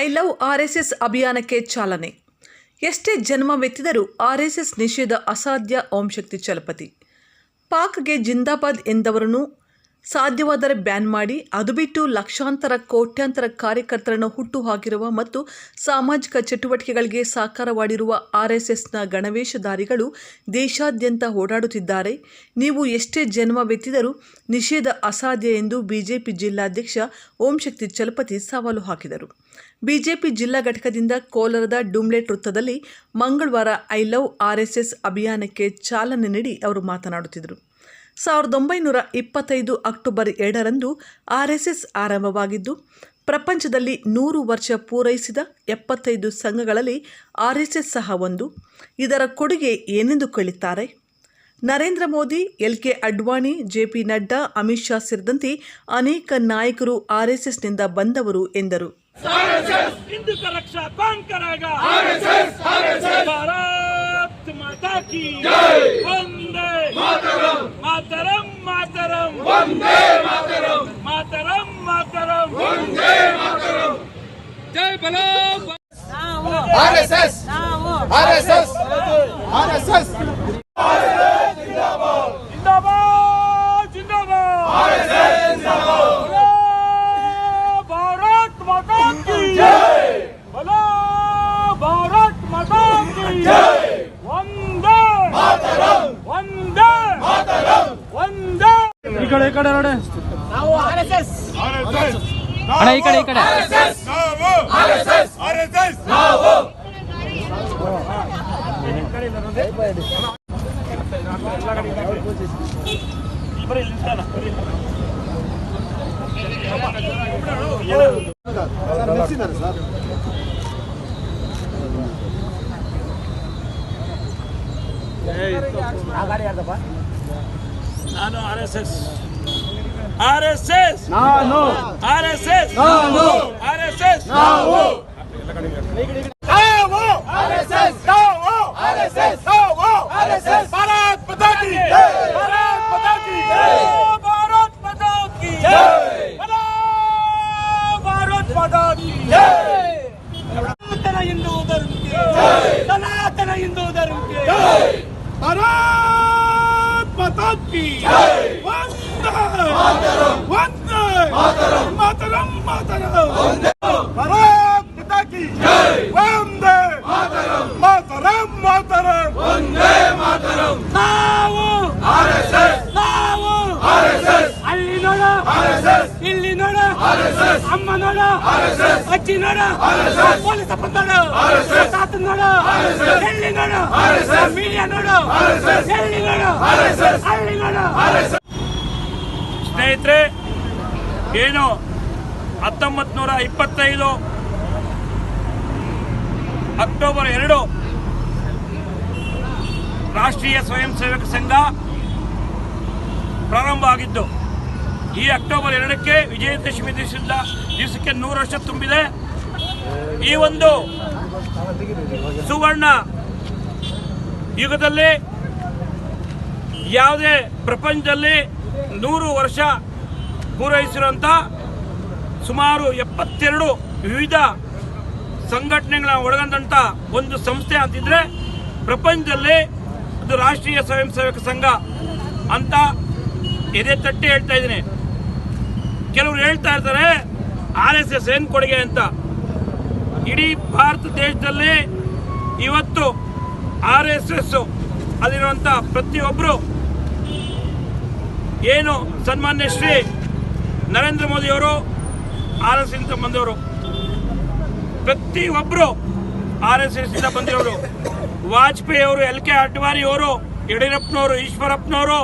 I love R S S ಅಭಿಯಾನಕ್ಕೆ ಚಾಲನೆ. ಎಷ್ಟೇ ಜನ್ಮವೆತ್ತಿದರೂ ಎಸ್ ನಿಷೇಧ ಅಸಾಧ್ಯ ಓಂ ಶಕ್ತಿ ಚಲಪತಿ. ಪಾಕ್ಗೆ ಜಿಂದಾಬಾದ್ ಎಂದವರನ್ನು ಸಾಧ್ಯವಾದರೆ ಬ್ಯಾನ್ ಮಾಡಿ, ಅದು ಬಿಟ್ಟು ಲಕ್ಷಾಂತರ, ಕೋಟ್ಯಾಂತರ ಕಾರ್ಯಕರ್ತರನ್ನು ಹುಟ್ಟುಹಾಕಿರುವ ಮತ್ತು ಸಾಮಾಜಿಕ ಚಟುವಟಿಕೆಗಳಿಗೆ ಸಾಕಾರವಾಡಿರುವ ಆರ್ಎಸ್ಎಸ್ನ ಗಣವೇಶಧಾರಿಗಳು ದೇಶಾದ್ಯಂತ ಓಡಾಡುತ್ತಿದ್ದಾರೆ. ನೀವು ಎಷ್ಟೇ ಜನ್ಮವೆತ್ತಿದರೂ ನಿಷೇಧ ಅಸಾಧ್ಯ ಎಂದು ಬಿಜೆಪಿ ಜಿಲ್ಲಾಧ್ಯಕ್ಷ ಓಂ ಶಕ್ತಿ ಚಲಪತಿ ಸವಾಲು ಹಾಕಿದರು. ಬಿಜೆಪಿ ಜಿಲ್ಲಾ ಘಟಕದಿಂದ ಕೋಲಾರದ ಡುಮ್ಲೆಟ್ ವೃತ್ತದಲ್ಲಿ ಮಂಗಳವಾರ ಐ ಲವ್ ಆರ್ಎಸ್ಎಸ್ ಅಭಿಯಾನಕ್ಕೆ ಚಾಲನೆ ನೀಡಿ ಅವರು ಮಾತನಾಡುತ್ತಿದ್ದರು. ಸಾವಿರದ ಒಂಬೈನೂರ ಇಪ್ಪತ್ತೈದು ಅಕ್ಟೋಬರ್ ಎರಡರಂದು ಆರ್ ಎಸ್ ಎಸ್ ಆರಂಭವಾಗಿದ್ದು ಪ್ರಪಂಚದಲ್ಲಿ ನೂರು ವರ್ಷ ಪೂರೈಸಿದ ಎಪ್ಪತ್ತೈದು ಸಂಘಗಳಲ್ಲಿ ಆರ್ಎಸ್ಎಸ್ ಸಹ ಒಂದು. ಇದರ ಕೊಡುಗೆ ಏನೆಂದು ಕೇಳುತ್ತಾರೆ Narendra Modi L K Advani J P Nadda Amit Shah ಸೇರಿದಂತೆ ಅನೇಕ ನಾಯಕರು ಆರ್ಎಸ್ಎಸ್ನಿಂದ ಬಂದವರು ಎಂದರು. ಭಾರತ್ ಮಾತಾ ಕಿ వందే మాతరం మాతరం మాతరం వందే మాతరం జై బలో ఆర్ఎస్ఎస్ ఆర్ఎస్ఎస్ ఆర్ఎస్ఎస్ ನೋಡಿ ಅಣ್ಣ ಈ ಕಡೆ ಈ ಕಡೆ ಸರ್ ನಿಲ್ಸಿದ್ದಾರೆ ಸರ್ ನಾನು R S S R S S ನಾನು ಆರ್ ಎಸ್ ಎಸ್ ನಾನು ಆರ್ ಎಸ್ ಇಲ್ಲಿ ನೋಡ ಅಮ್ಮ ನೋಡ ಅಜ್ಜಿ ನೋಡ ಪೊಲೀಸ್ ಅಪ್ಪ ನೋಡ ತಾತ ನೋಡ ಎಲ್ಲಿ ನೋಡ ಮೀಡಿಯಾ ನೋಡ ಎಲ್ಲಿ ನೋಡ ಅಲ್ಲಿ ನೋಡ ಸ್ನೇಹಿತರೆ, ಏನು ಹತ್ತೊಂಬತ್ತು ನೂರ ಇಪ್ಪತ್ತೈದು. ಅಕ್ಟೋಬರ್ ಎರಡು. ರಾಷ್ಟ್ರೀಯ ಸ್ವಯಂ ಸೇವಕ ಸಂಘ ಪ್ರಾರಂಭ ಆಗಿದ್ದು, ಈ ಅಕ್ಟೋಬರ್ ಎರಡಕ್ಕೆ ವಿಜಯದಶಮಿ ದಿವಸದ ದಿವಸಕ್ಕೆ ನೂರು ವರ್ಷ ತುಂಬಿದೆ. ಈ ಒಂದು ಸುವರ್ಣ ಯುಗದಲ್ಲಿ ಯಾವುದೇ ಪ್ರಪಂಚದಲ್ಲಿ ನೂರು ವರ್ಷ ಪೂರೈಸಿರುವಂಥ ಸುಮಾರು ಎಪ್ಪತ್ತೆರಡು ವಿವಿಧ ಸಂಘಟನೆಗಳ ಒಳಗೊಂಡಂಥ ಒಂದು ಸಂಸ್ಥೆ ಅಂತಿದ್ರೆ ಪ್ರಪಂಚದಲ್ಲಿ ಅದು ರಾಷ್ಟ್ರೀಯ ಸ್ವಯಂ ಸೇವಕ ಸಂಘ ಅಂತ ಎದೆ ತಟ್ಟೆ ಹೇಳ್ತಾ ಇದ್ದೀನಿ. ಕೆಲವರು ಹೇಳ್ತಾ ಇರ್ತಾರೆ, ಆರ್ ಎಸ್ ಎಸ್ ಏನು ಕೊಡುಗೆ ಅಂತ. ಇಡೀ ಭಾರತ ದೇಶದಲ್ಲಿ ಇವತ್ತು ಆರ್ ಎಸ್ ಎಸ್ ಅಲ್ಲಿರುವಂಥ ಪ್ರತಿಯೊಬ್ಬರು ಏನು ಸನ್ಮಾನ್ಯ ಶ್ರೀ ನರೇಂದ್ರ ಮೋದಿಯವರು ಆರ್ ಎಸ್ ಎಸ್ ಬಂದವರು. ಪ್ರತಿಯೊಬ್ಬರು ಆರ್ ಎಸ್ ಎಸ್ ಬಂದಿರೋರು ವಾಜಪೇಯಿ ಅವರು ಎಲ್ ಕೆ ಅಡ್ವಾಣಿ ಅವರು, ಯಡಿಯೂರಪ್ಪನವರು, ಈಶ್ವರಪ್ಪನವರು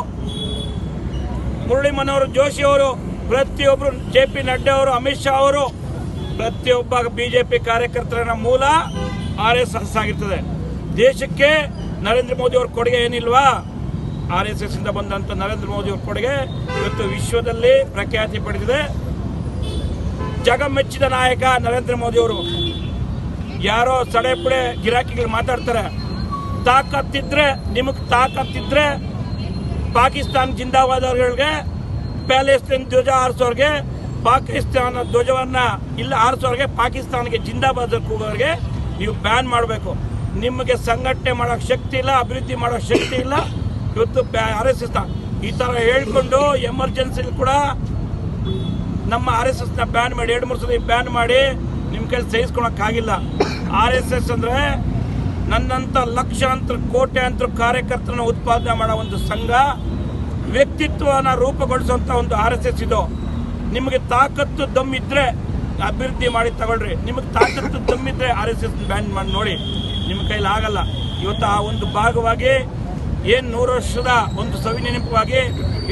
ಮುರಳಿ ಮನೋಹರ್ ಜೋಶಿ ಅವರು ಪ್ರತಿಯೊಬ್ಬರು ಜೆ ಪಿ ನಡ್ಡಾ ಅವರು, ಅಮಿತ್ ಶಾ ಅವರು, ಪ್ರತಿಯೊಬ್ಬ ಬಿಜೆಪಿ ಕಾರ್ಯಕರ್ತರ ಮೂಲ ಆರ್ ಎಸ್ ಎಸ್ ಆಗಿರ್ತದೆ ದೇಶಕ್ಕೆ ನರೇಂದ್ರ ಮೋದಿ ಅವ್ರ ಕೊಡುಗೆ ಏನಿಲ್ವಾ? ಆರ್ ಎಸ್ ಎಸ್ ಇಂದ ಬಂದಂತ ನರೇಂದ್ರ ಮೋದಿ ಅವ್ರ ಕೊಡುಗೆ ಇವತ್ತು ವಿಶ್ವದಲ್ಲಿ ಪ್ರಖ್ಯಾತಿ ಪಡೆದಿದೆ. ಜಗಮೆಚ್ಚಿದ ನಾಯಕ ನರೇಂದ್ರ ಮೋದಿ ಅವರು. ಯಾರೋ ಸಡೆ ಪುಡೆ ಗಿರಾಕಿಗಳು ಮಾತಾಡ್ತಾರೆ. ತಾಕತ್ತಿದ್ರೆ, ನಿಮಗೆ ತಾಕತ್ತಿದ್ರೆ ಪಾಕಿಸ್ತಾನ ಜಿಂದಾಬಾದ್ ಅವ್ರಿಗೆ ಪ್ಯಾಲೆಸ್ತೇನ್ ಧ್ವಜ ಹಾರಿಸೋರ್ಗೆ, ಪಾಕಿಸ್ತಾನ ಧ್ವಜವನ್ನ ಇಲ್ಲ ಆರಿಸೋರ್ಗೆ ಪಾಕಿಸ್ತಾನಕ್ಕೆ ಜಿಂದಾಬಾದ್ ಕೂಗೋರಿಗೆ ನೀವು ಬ್ಯಾನ್ ಮಾಡಬೇಕು. ನಿಮಗೆ ಸಂಘಟನೆ ಮಾಡೋ ಶಕ್ತಿ ಇಲ್ಲ, ಅಭಿವೃದ್ಧಿ ಮಾಡೋ ಶಕ್ತಿ ಇಲ್ಲ. ಇವತ್ತು ಆರ್ ಎಸ್ ಎಸ್ ಈ ತರ ಹೇಳ್ಕೊಂಡು ಎಮರ್ಜೆನ್ಸಿಲಿ ಕೂಡ ನಮ್ಮ ಆರ್ ಎಸ್ ಎಸ್ನ ಬ್ಯಾನ್ ಮಾಡಿ, ಎರಡು ಮೂರು ಸಲ ಬ್ಯಾನ್ ಮಾಡಿ ನಿಮ್ಮ ಕೈಲಿ ಸಹಿಸ್ಕೊಳಕ್ಕಾಗಿಲ್ಲ ಆರ್ ಎಸ್ ಎಸ್ ಅಂದರೆ ನನ್ನಂಥ ಲಕ್ಷಾಂತರ, ಕೋಟ್ಯಾಂತರ ಕಾರ್ಯಕರ್ತರನ್ನ ಉತ್ಪಾದನೆ ಮಾಡೋ ಒಂದು ಸಂಘ ವ್ಯಕ್ತಿತ್ವನ ರೂಪುಗೊಳಿಸುವಂಥ ಒಂದು ಆರ್ ಎಸ್ ಎಸ್ ಇದು. ನಿಮಗೆ ತಾಕತ್ತು ದಮ್ ಇದ್ರೆ ಅಭಿವೃದ್ಧಿ ಮಾಡಿ ತಗೊಳ್ರಿ. ನಿಮಗೆ ತಾಕತ್ತು ದಮ್ ಇದ್ರೆ ಆರ್ ಎಸ್ ಎಸ್ ಬ್ಯಾನ್ ಮಾಡಿ ನೋಡಿ. ನಿಮ್ಮ ಕೈಲಿ ಆಗಲ್ಲ. ಇವತ್ತು ಆ ಒಂದು ಭಾಗವಾಗಿ ಏನ್ ನೂರು ವರ್ಷದ ಒಂದು ಸವಿ ನೆನಪುವಾಗಿ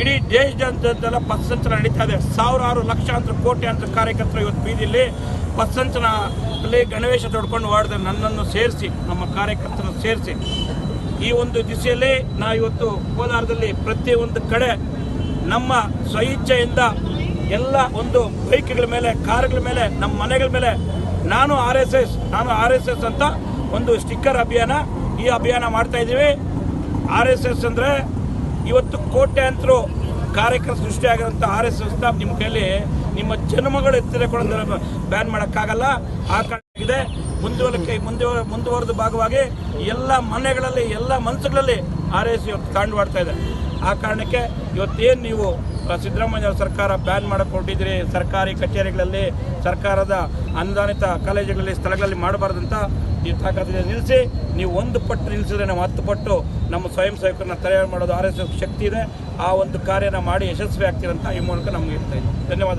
ಇಡೀ ದೇಶದಾದ್ಯಂತೆಲ್ಲ ಪಥಸಂಚಲನ ನಡೀತಾ ಇದೆ. ಸಾವಿರಾರು ಲಕ್ಷಾಂತರ ಅಂತ ಕಾರ್ಯಕರ್ತರು ಇವತ್ತು ಬೀದಿಲಿ ಪಥಸಂಚಲನ ಅಲ್ಲಿ ಗಣವೇಶ ತೊಡ್ಕೊಂಡು ಓಡಿದ್ರೆ ನನ್ನನ್ನು ಸೇರಿಸಿ, ನಮ್ಮ ಕಾರ್ಯಕರ್ತರನ್ನು ಸೇರಿಸಿ. ಈ ಒಂದು ದಿಸೆಯಲ್ಲಿ ನಾವು ಇವತ್ತು ಕೋಲಾರದಲ್ಲಿ ಪ್ರತಿಯೊಂದು ಕಡೆ ನಮ್ಮ ಸ್ವಇಚ್ಛೆಯಿಂದ ಎಲ್ಲ ಒಂದು ಬೈಕ್ಗಳ ಮೇಲೆ, ಕಾರ್ಗಳ ಮೇಲೆ, ನಮ್ಮ ಮನೆಗಳ ಮೇಲೆ ನಾನು ಆರ್ ಎಸ್ ಎಸ್, ನಾನು ಆರ್ ಎಸ್ ಎಸ್ ಅಂತ ಒಂದು ಸ್ಟಿಕ್ಕರ್ ಅಭಿಯಾನ ಈ ಅಭಿಯಾನ ಮಾಡ್ತಾ ಇದ್ದೀವಿ. ಆರ್ ಎಸ್ ಎಸ್ ಅಂದರೆ ಇವತ್ತು ಕೋಟ್ಯಾಂತರ ಕಾರ್ಯಕರ್ತ ಸೃಷ್ಟಿಯಾಗಿರೋಂಥ ಆರ್ ಎಸ್ ಎಸ್ನ ನಿಮ್ಮ ಕೈಯಲ್ಲಿ ನಿಮ್ಮ ಜನ್ಮಗಳು ಕೂಡ ಬ್ಯಾನ್ ಮಾಡೋಕ್ಕಾಗಲ್ಲ. ಆ ಕಾರಣಕ್ಕಿದೆ ಮುಂದುವರಿಕೆ ಮುಂದೆ ಮುಂದುವರೆದ ಭಾಗವಾಗಿ ಎಲ್ಲ ಮನೆಗಳಲ್ಲಿ, ಎಲ್ಲ ಮನಸ್ಸುಗಳಲ್ಲಿ ಆರ್ ಎಸ್ ಇವತ್ತು ತಾಂಡವಾಡ್ತಾ ಇದೆ. ಆ ಕಾರಣಕ್ಕೆ ಇವತ್ತೇನು ನೀವು ಸಿದ್ದರಾಮಯ್ಯ ಸರ್ಕಾರ ಬ್ಯಾನ್ ಮಾಡಕ್ಕೆ ಕೊಟ್ಟಿದ್ರಿ ಸರ್ಕಾರಿ ಕಚೇರಿಗಳಲ್ಲಿ, ಸರ್ಕಾರದ ಅನುದಾನಿತ ಕಾಲೇಜುಗಳಲ್ಲಿ, ಸ್ಥಳಗಳಲ್ಲಿ ಮಾಡಬಾರ್ದಂತ ತಾಕತ್ತಿದೆ ನಿಲ್ಲಿಸಿ ನೀವು ಒಂದು ಪಟ್ಟು ನಿಲ್ಲಿಸಿದ್ರೆ ನಾವು ಹತ್ತು ಪಟ್ಟು ನಮ್ಮ ಸ್ವಯಂ ಸೇವಕರನ್ನ ತಯಾರು ಮಾಡೋದು ಆರ್ ಎಸ್ ಶಕ್ತಿ ಇದೆ. ಆ ಒಂದು ಕಾರ್ಯನ ಮಾಡಿ ಯಶಸ್ವಿ ಆಗ್ತೀರಂತ ಈ ಮೂಲಕ ನಮ್ಗೆ ಇರ್ತಾ ಇದೆ ಧನ್ಯವಾದ